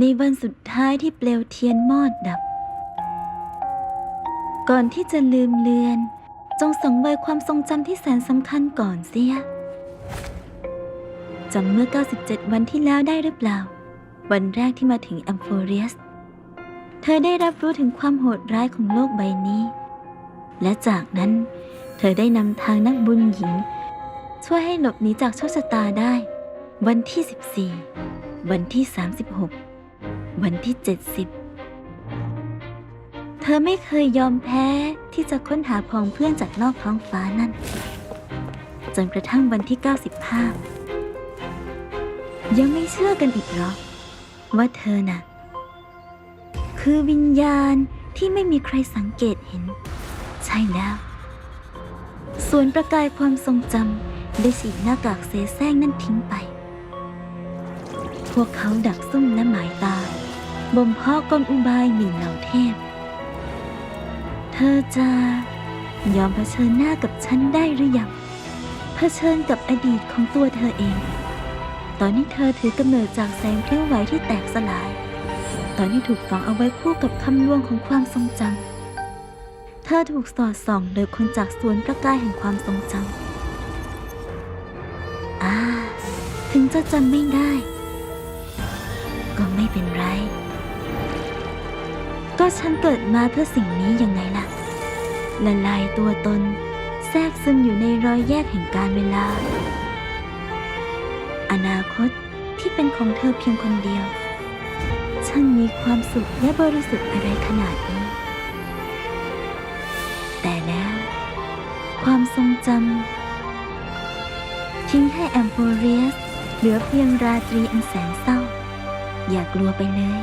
ในวันสุดท้ายที่เปลวเทียนมอดดับ ก่อนที่จะลืมเลือน จงสังเวยความทรงจำที่แสนสำคัญก่อนเสียจำเมื่อ 97 วันที่แล้วได้หรือเปล่า วันแรกที่มาถึงแอมโฟเรียส เธอได้รับรู้ถึงความโหดร้ายของโลกใบนี้ และจากนั้น เธอได้นำทางนักบุญหญิง ช่วยให้หลบหนีจากโชคชะตาได้ วันที่ 14 วันที่ 36 วันที่ 70 เธอไม่เคยยอมแพ้ที่จะค้นหาพองเพื่อนจากนอกท้องฟ้านั่น จนกระทั่งวันที่ 95 ยังไม่เชื่อกันอีกหรอ ว่าเธอน่ะ คือวิญญาณที่ไม่มีใครสังเกตเห็น ใช่แล้วส่วนประกายความทรงจำได้ฉีกหน้ากากเสแสร้งนั่นทิ้งไป พวกเขาดักซุ่มและหมายตา บ่มเพาะกลอุบายหมิ่นเหล่าเทพ เธอจะยอมเผชิญหน้ากับฉันได้หรือยัง เผชิญกับอดีตของตัวเธอเอง ตอนนี้เธอถือกำเนิดจากแสงเพลิ้วไหวที่แตกสลาย ตอนนี้ถูกฝังเอาไว้คู่กับคำลวงของความทรงจำ เธอถูกสอดส่องโดยคนจากสวนประกายแห่งความทรงจำ อ่า ถึงจะจำไม่ได้ ก็ไม่เป็นไร ก็ฉันเกิดมาเพื่อสิ่งนี้ยังไงล่ะ ละลายตัวตน แทรกซึมอยู่ในรอยแยกแห่งการเวลา อนาคตที่เป็นของเธอเพียงคนเดียวฉันมีความสุขและบริสุทธิ์อะไรขนาดนี้ แต่แล้ว ความทรงจำทิ้งให้แอมโพเรียสเหลือเพียงราตรีอันแสนเศร้า อย่ากลัวไปเลย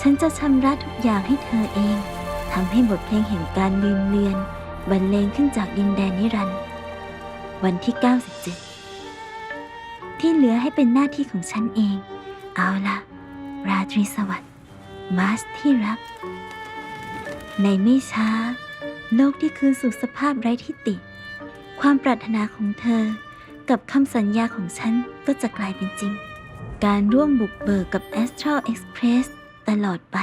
ฉันจะชำระทุกอย่างให้เธอเองทำให้บทเพลงแห่งการลืมเลือนบรรเลงขึ้นจากดินแดนนิรันดร์วันที่ 97 ที่เหลือให้เป็นหน้าที่ของฉันเอง เอาละราตรีสวัสดิ์มาสที่รัก ในไม่ช้า โลกที่คืนสู่สภาพไร้ที่ติ ความปรารถนาของเธอ กับคำสัญญาของฉันก็จะกลายเป็นจริง การร่วมบุกเบิกกับ Astral Express ตลอดไป